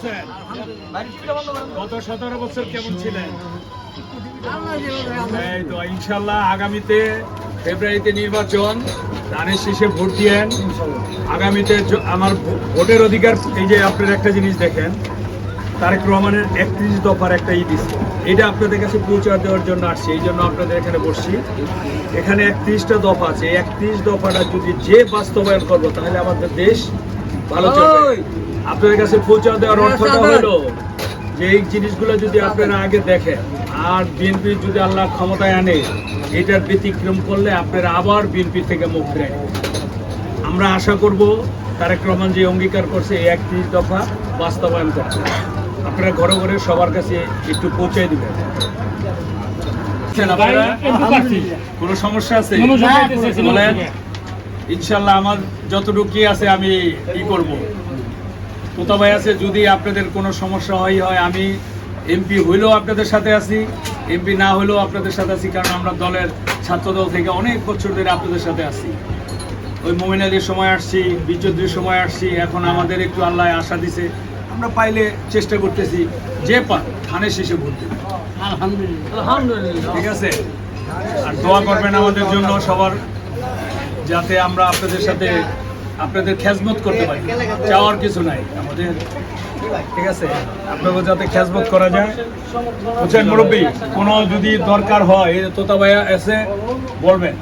আছেন গত সতেরো বছর কেমন ছিলেন? ইনশাল্লাহ আগামীতে ফেব্রুয়ারিতে নির্বাচন শেষে ভোট দিয়েন। আগামীতে আমার ভোটের অধিকার, এই যে আপনার একটা জিনিস দেখেন, তারেক রহমানের একত্রিশ দফার একটা ই দিচ্ছে এটা আপনাদের কাছে পৌঁছে দেওয়ার জন্য আসছি, এই জন্য আপনাদের এখানে বসছি। এখানে একত্রিশটা দফা আছে একত্রিশ দফাটা যদি যে বাস্তবায়ন করব, তাহলে আমাদের দেশ ভালো চলবে আপনাদের কাছে পৌঁছে দেওয়ার অর্থটা হলো যে এই জিনিসগুলো যদি আপনারা আগে দেখেন আর বিএনপি যদি আল্লাহ ক্ষমতায় আনে এটার ব্যতিক্রম করলে আপনারা আবার বিএনপি থেকে মুখ আমরা আশা করব তারেক রহমান যে অঙ্গীকার করছে এই একত্রিশ দফা বাস্তবায়ন করতে আপনারা ঘরে ঘরে সবার কাছে একটু পৌঁছে দিবেন। আপনারা? কোনো সমস্যা আছে। ইনশাল্লাহ আমার যতটুকু কি আছে আমি কি করব। কোথা ভাই আছে যদি আপনাদের কোনো সমস্যা হয় হয় আমি এমপি হইলেও আপনাদের সাথে আছি এমপি না হইলেও আপনাদের সাথে আছি কারণ আমরা দলের ছাত্রদল থেকে অনেক বছর ধরে আপনাদের সাথে আছি। ওই মোমিন আলীর সময় আসছি বিচৌধুরীর সময় আসছি এখন আমাদের একটু আল্লাহ আশা দিছে আমরা পাইলে চেষ্টা করতেছি যে পান ধানের শেষে ভোট দেবে। ঠিক আছে? আর দোয়া করবেন আমাদের জন্য সবার। যাতে আমরা আপনাদের সাথে আপনাদের খেজমত করতে পারি। চাওয়ার কিছু নাই, আমাদের। ঠিক আছে? আপনাদের যাতে খেজমত করা যায়। বুঝছেন মুরব্বী, কোনো যদি দরকার হয় তোতা ভাইয়া এসে বলবেন।